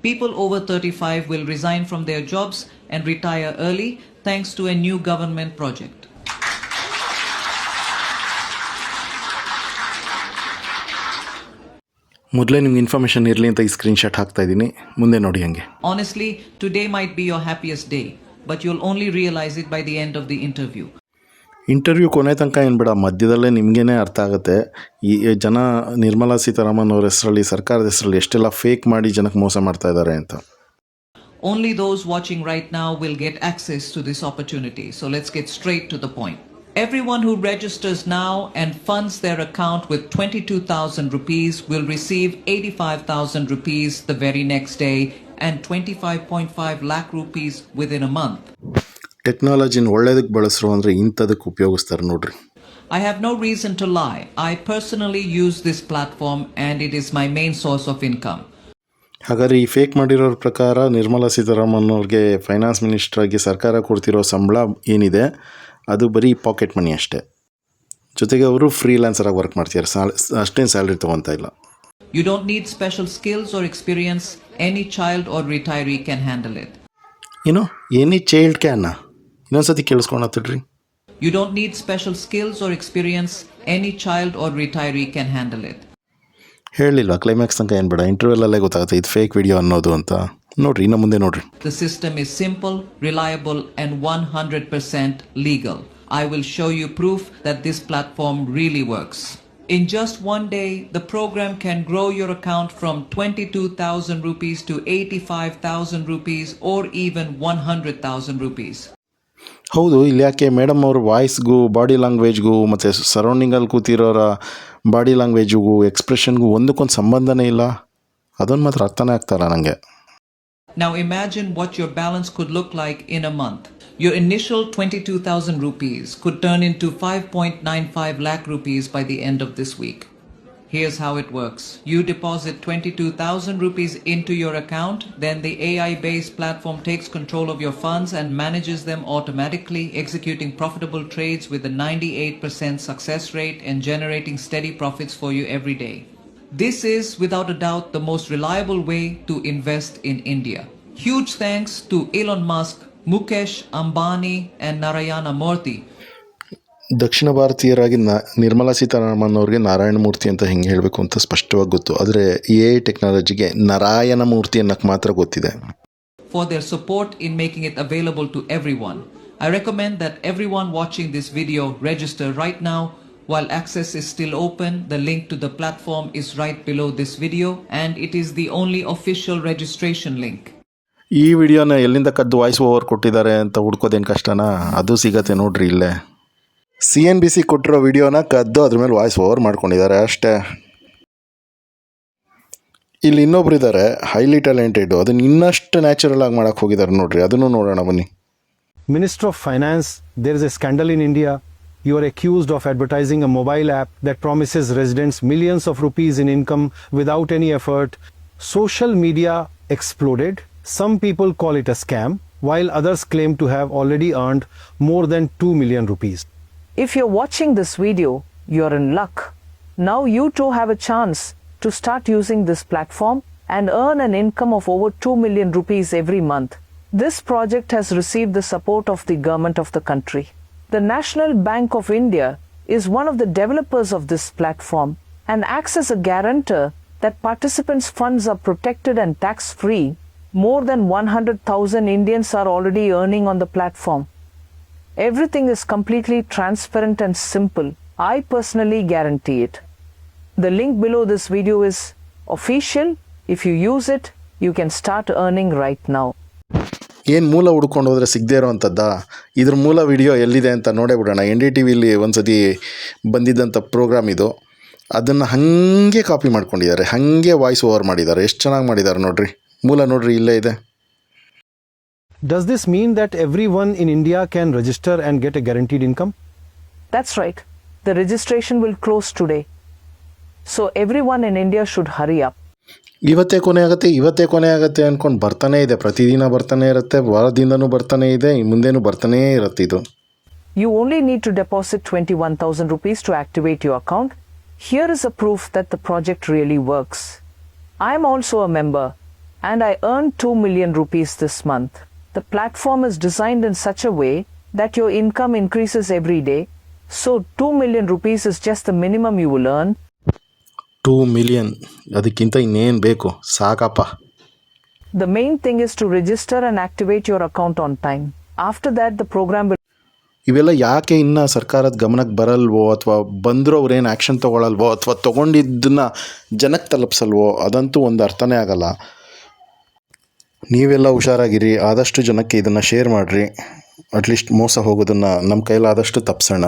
People over 35 will resign from their jobs and retire early thanks to a new government project. ಮೊದಲೇ ನಿಮ್ಗೆ information ಇರಲಿ ಅಂತ ಈ screenshot ಹಾಕ್ತಾ ಇದ್ದೀನಿ ಮುಂದೆ ನೋಡಿ ಹಂಗೆ Honestly, today might be your happiest day, but you'll only realize it by the end of the interview. interview ಕೊನೆ ತನಕ ಏನು ಬೇಡ ಮಧ್ಯದಲ್ಲೇ ನಿಮಗೇನೆ ಅರ್ಥ ಆಗುತ್ತೆ ಈ ಜನ ನಿರ್ಮಲಾ ಸೀತಾರಾಮನ್ ಅವ್ರ ಹೆಸರಲ್ಲಿ ಸರ್ಕಾರದ ಹೆಸರಲ್ಲಿ ಎಷ್ಟೆಲ್ಲ ಫೇಕ್ ಮಾಡಿ ಜನಕ್ಕೆ ಮೋಸ ಮಾಡ್ತಾ ಇದ್ದಾರೆ ಅಂತ Only those watching right now will get access to this opportunity. So let's get straight to the point. Everyone who registers now and funds their account with 22,000 rupees will receive 85,000 rupees the very next day and 25.5 lakh rupees within a month. ಟೆಕ್ನಾಲಜಿನ ಒಳ್ಳೇದಕ್ಕೆ ಬಳಸ್ರು ಅಂದರೆ ಇಂಥದಕ್ಕೆ ಉಪಯೋಗಿಸ್ತಾರೆ ನೋಡ್ರಿ. I have no reason to lie I personally use this platform and it is my main source of income. ಹಾಗಾದ್ರೆ ಈ fake ಮಾಡಿರೋರ ಪ್ರಕಾರ ನಿರ್ಮಲಾ ಸೀತಾರಾಮನ್ ಅವ್ರಿಗೆ finance minister ಆಗಿ ಸರ್ಕಾರ ಕೊಡ್ತಿರೋ ಸಂಬಳ ಏನಿದೆ ಅದು ಬರೀ ಪಾಕೆಟ್ ಮನಿ ಅಷ್ಟೇ. ಜೊತೆಗೆ ಅವರು ಫ್ರೀಲ್ಯಾನ್ಸರಾಗಿ ವರ್ಕ್ ಮಾಡ್ತಿದ್ದಾರೆ ಸಾಲ್ ಅಷ್ಟೇನು ಸ್ಯಾಲ್ರಿ ತೊಗೊತಾ ಇಲ್ಲ. You don't need special skills or experience any child or retiree can handle it. ಏನೋ ಎನಿ ಚೈಲ್ಡ್ ಕ್ಯಾನ ಇನ್ನೊಂದ್ಸತಿ ಕೇಳಿಸ್ಕೊಳತ್ತಿಡ್ರಿ You don't need special skills or experience. Any child or retiree can handle it. ಹೇಳಿಲ್ವಾ climax ತನಕ ಏನು ಬೇಡ ಇಂಟರ್ವ್ಯೂಲಲ್ಲೇ ಗೊತ್ತಾಗುತ್ತೆ ಇದು fake video ಅನ್ನೋದು ಅಂತ ನೋಡ್ರಿ ಇನ್ನು ಮುಂದೆ ನೋಡ್ರಿ The system is simple, reliable, and 100% legal. I will show you proof that this platform really works. In just one day, the program can grow your account from 22,000 rupees to 85,000 rupees or even 100,000 rupees. ಹೌದು ಇಲ್ಲಿ ಯಾಕೆ madam ಅವ್ರ ವಾಯ್ಸ್ಗೂ body ಲ್ಯಾಂಗ್ವೇಜ್ಗೂ ಮತ್ತು ಸರೌಂಡಿಂಗಲ್ಲಿ ಕೂತಿರೋರ body ಲ್ಯಾಂಗ್ವೇಜ್ಗೂ ಎಕ್ಸ್ಪ್ರೆಷನ್ಗೂ ಒಂದಕ್ಕೊಂದು ಸಂಬಂಧನೇ ಇಲ್ಲ ಅದೊಂದು ಮಾತ್ರ ಅರ್ಥನೇ ಆಗ್ತಾಯಿಲ್ಲ ನನಗೆ Now imagine what your balance could look like in a month. Your initial 22,000 rupees could turn into 5.95 lakh rupees by the end of this week. Here's how it works. You deposit 22,000 rupees into your account, then the AI based platform takes control of your funds and manages them automatically, executing profitable trades with a 98% success rate and generating steady profits for you every day. This is, without a doubt, the most reliable way to invest in India. Huge thanks to Elon Musk, Mukesh Ambani, and Narayana Murthy ದಕ್ಷಿಣ ಭಾರತೀಯರಾಗಿ ನ ನಿರ್ಮಲಾ ಸೀತಾರಾಮನ್ ಅವ್ರಿಗೆ ನಾರಾಯಣ ಮೂರ್ತಿ ಅಂತ ಹೆಂಗೆ ಹೇಳಬೇಕು ಅಂತ ಸ್ಪಷ್ಟವಾಗಿ ಗೊತ್ತು. ಆದರೆ A I ಟೆಕ್ನಾಲಜಿಗೆ ನಾರಾಯಣ ಮೂರ್ತಿ ಅನ್ನಕ್ಕೆ ಮಾತ್ರ ಗೊತ್ತಿದೆ. For their support in making it available to every one I recommend that every one watching this video register right now while access is still open the link to the platform is right below this video and it is the only official registration link ಈ ವಿಡಿಯೋನ ಎಲ್ಲಿಂದ ಕದ್ದು voice over ಕೊಟ್ಟಿದ್ದಾರೆ ಅಂತ ಹುಡ್ಕೋದೇನು ಕಷ್ಟನಾ? ಅದು ಸಿಗತ್ತೆ ನೋಡ್ರಿ ಇಲ್ಲೇ. ಸಿ ಎನ್ ಬಿ ಸಿ ಕೊಟ್ಟಿರೋ ವಿಡಿಯೋನ ಕದ್ದು ಅದ್ರ ಮೇಲೆ ವಾಯ್ಸ್ ಓವರ್ ಮಾಡ್ಕೊಂಡಿದ್ದಾರೆ ಅಷ್ಟೇ ಇಲ್ಲಿ ಇನ್ನೊಬ್ರು ಇದ್ದಾರೆ ಹೈಲಿ ಟ್ಯಾಲೆಂಟೆಡ್ ಅದನ್ನ ಇನ್ನಷ್ಟು ನ್ಯಾಚುರಲ್ ಆಗಿ ಮಾಡಕ್ಕೆ ಹೋಗಿದ್ದಾರೆ ನೋಡ್ರಿ ಅದನ್ನು ನೋಡೋಣ ಬನ್ನಿ Minister of finance there is a scandal in India you are accused of advertising a mobile app that promises residents millions of rupees in income without any effort. Social media exploded. Some people call it a scam, while others claim to have already earned more than 2 million rupees. If you're watching this video, you're in luck. Now you too have a chance to start using this platform and earn an income of over 2 million rupees every month. This project has received the support of the government of the country. The National Bank of India is one of the developers of this platform and acts as a guarantor that participants' funds are protected and tax free. More than 100,000 Indians are already earning on the platform. Everything is completely transparent and simple. I personally guarantee it. The link below this video is official. If you use it, you can start earning right now. ಏನು ಮೂಲ ಹುಡ್ಕೊಂಡು ಹೋದರೆ ಸಿಗದೇ ಇರೋವಂಥದ್ದಾ ಇದ್ರ ಮೂಲ video ಎಲ್ಲಿದೆ ಅಂತ ನೋಡೇ ಬಿಡೋಣ ಎನ್ ಡಿ ಟಿ ವಿಲಿ ಒಂದು ಸತಿ ಬಂದಿದ್ದಂಥ ಪ್ರೋಗ್ರಾಮ್ ಇದು ಅದನ್ನು ಹಾಗೆ ಕಾಪಿ ಮಾಡ್ಕೊಂಡಿದ್ದಾರೆ ಹಾಗೆ ವಾಯ್ಸ್ ಓವರ್ ಮಾಡಿದ್ದಾರೆ ಎಷ್ಟು ಚೆನ್ನಾಗಿ ಮಾಡಿದ್ದಾರೆ ನೋಡ್ರಿ ಮೂಲ ನೋಡ್ರಿ ಇಲ್ಲೇ ಇದೆ Does this mean that everyone in India can register and get a guaranteed income? That's right. The registration will close today. So everyone in India should hurry up. ಇವತ್ತೇ ಕೊನೆ ಆಗುತ್ತೆ ಇವತ್ತೇ ಕೊನೆ ಆಗುತ್ತೆ ಅಂದ್ಕೊಂಡು ಬರ್ತಾನೆ ಇದೆ ಪ್ರತಿದಿನ ಬರ್ತಾನೆ ಇರುತ್ತೆ ವಾರದಿಂದನೂ ಬರ್ತಾನೆ ಇದೆ ಮುಂದೆನೂ ಬರ್ತಾನೇ ಇರುತ್ತೆ ಇದು You only need to deposit 21,000 rupees to activate your account. Here is a proof that the project really works. I am also a member and I earned 2 million rupees this month. The platform is designed in such a way that your income increases every day. So 2 million rupees is just the minimum you will earn 2 million. ಅದಕ್ಕಿಂತ ಇನ್ನೇನು ಬೇಕು ಸಾಕಪ್ಪ The main thing is to register and activate your account on time. After that, the program will ಇವೆಲ್ಲ ಯಾಕೆ ಇನ್ನು ಸರ್ಕಾರದ ಗಮನಕ್ಕೆ ಬರಲ್ವೋ ಅಥವಾ ಬಂದರೂ ಅವ್ರೇನು ಆ್ಯಕ್ಷನ್ ತೊಗೊಳಲ್ವೋ ಅಥವಾ ತೊಗೊಂಡಿದ್ದನ್ನ ಜನಕ್ಕೆ ತಲುಪಿಸಲ್ವೋ ಅದಂತೂ ಒಂದು ಅರ್ಥನೇ ಆಗಲ್ಲ ನೀವೆಲ್ಲ ಹುಷಾರಾಗಿರಿ ಆದಷ್ಟು ಜನಕ್ಕೆ ಇದನ್ನು ಶೇರ್ ಮಾಡಿರಿ. ಅಟ್ಲೀಸ್ಟ್ ಮೋಸ ಹೋಗೋದನ್ನು ನಮ್ಮ ಕೈಲಾದಷ್ಟು ತಪ್ಪಿಸೋಣ